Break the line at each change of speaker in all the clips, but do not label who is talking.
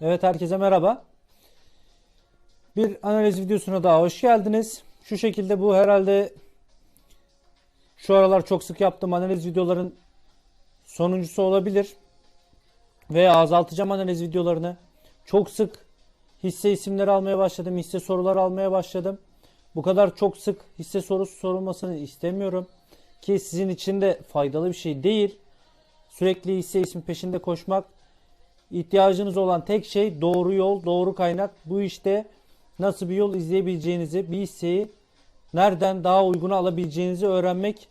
Evet herkese merhaba. Bir analiz videosuna daha hoş geldiniz. Şu şekilde bu herhalde şu aralar çok sık yaptığım analiz videoların sonuncusu olabilir. Veya azaltacağım analiz videolarını. Çok sık hisse isimleri almaya başladım. Hisse soruları almaya başladım. Bu kadar çok sık hisse sorusu sorulmasını istemiyorum. Ki sizin için de faydalı bir şey değil. Sürekli hisse ismi peşinde koşmak İhtiyacınız olan tek şey doğru yol, doğru kaynak. Bu işte nasıl bir yol izleyebileceğinizi, bir hisseyi nereden daha uyguna alabileceğinizi öğrenmek.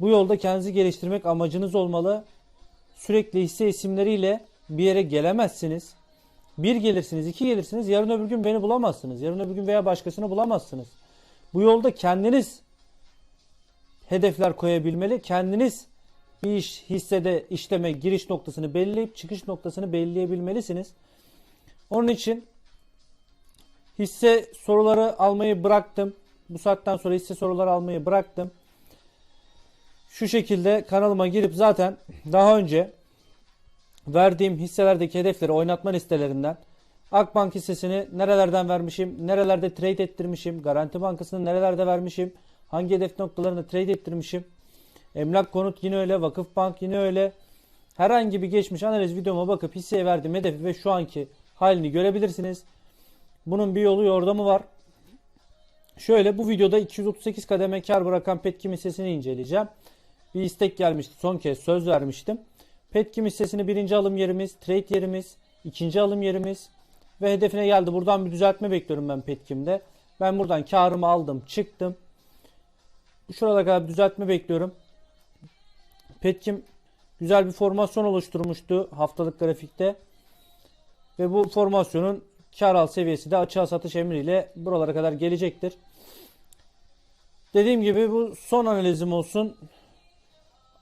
Bu yolda kendinizi geliştirmek amacınız olmalı. Sürekli hisse isimleriyle bir yere gelemezsiniz. Bir gelirsiniz, iki gelirsiniz. Yarın öbür gün beni bulamazsınız. Yarın öbür gün veya başkasını bulamazsınız. Bu yolda kendiniz hedefler koyabilmeli. Kendiniz bir iş hissede işleme giriş noktasını belirleyip çıkış noktasını belirleyebilmelisiniz. Onun için hisse soruları almayı bıraktım. Bu saatten sonra hisse soruları almayı bıraktım. Şu şekilde kanalıma girip zaten daha önce verdiğim hisselerdeki hedefleri oynatma listelerinden Akbank hissesini nerelerden vermişim, nerelerde trade ettirmişim, Garanti Bankası'nı nerelerde vermişim, hangi hedef noktalarını trade ettirmişim, Emlak konut yine öyle, Vakıfbank yine öyle. Herhangi bir geçmiş analiz videoma bakıp hisseye verdiğim hedefi ve şu anki halini görebilirsiniz. Bunun bir yolu yordamı var. Şöyle bu videoda 238 kademe kar bırakan Petkim hissesini inceleyeceğim. Bir istek gelmişti. Son kez söz vermiştim. Petkim hissesini birinci alım yerimiz, trade yerimiz, ikinci alım yerimiz ve hedefine geldi. Buradan bir düzeltme bekliyorum ben Petkim'de. Ben buradan karımı aldım, çıktım. Şurada kadar düzeltme bekliyorum. Petkim güzel bir formasyon oluşturmuştu haftalık grafikte. Ve bu formasyonun kar al seviyesi de açığa satış emriyle buralara kadar gelecektir. Dediğim gibi bu son analizim olsun.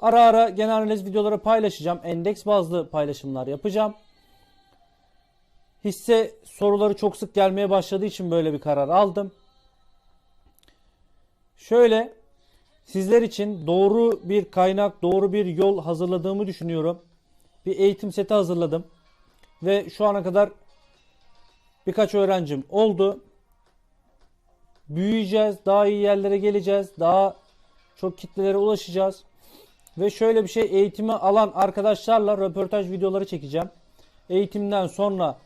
Ara ara genel analiz videoları paylaşacağım. Endeks bazlı paylaşımlar yapacağım. Hisse soruları çok sık gelmeye başladığı için böyle bir karar aldım. Şöyle Sizler için doğru bir kaynak, doğru bir yol hazırladığımı düşünüyorum. Bir eğitim seti hazırladım. Ve şu ana kadar birkaç öğrencim oldu. Büyüyeceğiz, daha iyi yerlere geleceğiz, daha çok kitlelere ulaşacağız. Ve şöyle bir şey eğitimi alan arkadaşlarla röportaj videoları çekeceğim. Eğitimden sonra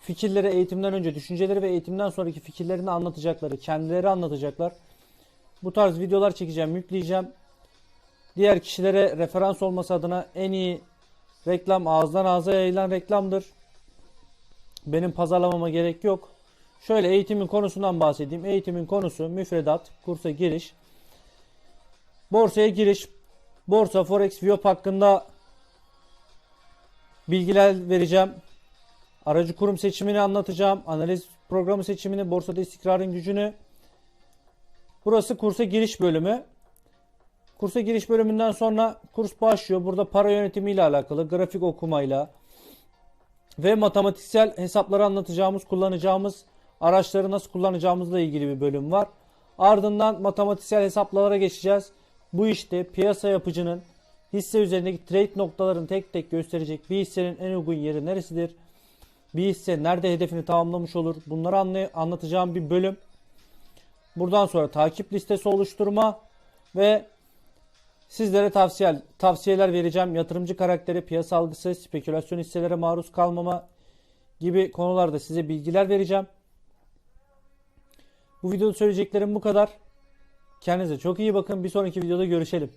fikirleri eğitimden önce düşünceleri ve eğitimden sonraki fikirlerini anlatacakları, kendileri anlatacaklar. Bu tarz videolar çekeceğim, yükleyeceğim. Diğer kişilere referans olması adına en iyi reklam ağızdan ağza yayılan reklamdır. Benim pazarlamama gerek yok. Şöyle eğitimin konusundan bahsedeyim. Eğitimin konusu müfredat, kursa giriş, borsaya giriş, borsa, forex, viyop hakkında bilgiler vereceğim. Aracı kurum seçimini anlatacağım. Analiz programı seçimini, borsada istikrarın gücünü, Burası kursa giriş bölümü. Kursa giriş bölümünden sonra kurs başlıyor. Burada para yönetimi ile alakalı, grafik okumayla ve matematiksel hesapları anlatacağımız, kullanacağımız araçları nasıl kullanacağımızla ilgili bir bölüm var. Ardından matematiksel hesaplara geçeceğiz. Bu işte piyasa yapıcının hisse üzerindeki trade noktalarını tek tek gösterecek. Bir hissenin en uygun yeri neresidir? Bir hisse nerede hedefini tamamlamış olur? Bunları anlatacağım bir bölüm. Buradan sonra takip listesi oluşturma ve sizlere tavsiye, tavsiyeler vereceğim. Yatırımcı karakteri, piyasa algısı, spekülasyon hisselere maruz kalmama gibi konularda size bilgiler vereceğim. Bu videoda söyleyeceklerim bu kadar. Kendinize çok iyi bakın. Bir sonraki videoda görüşelim.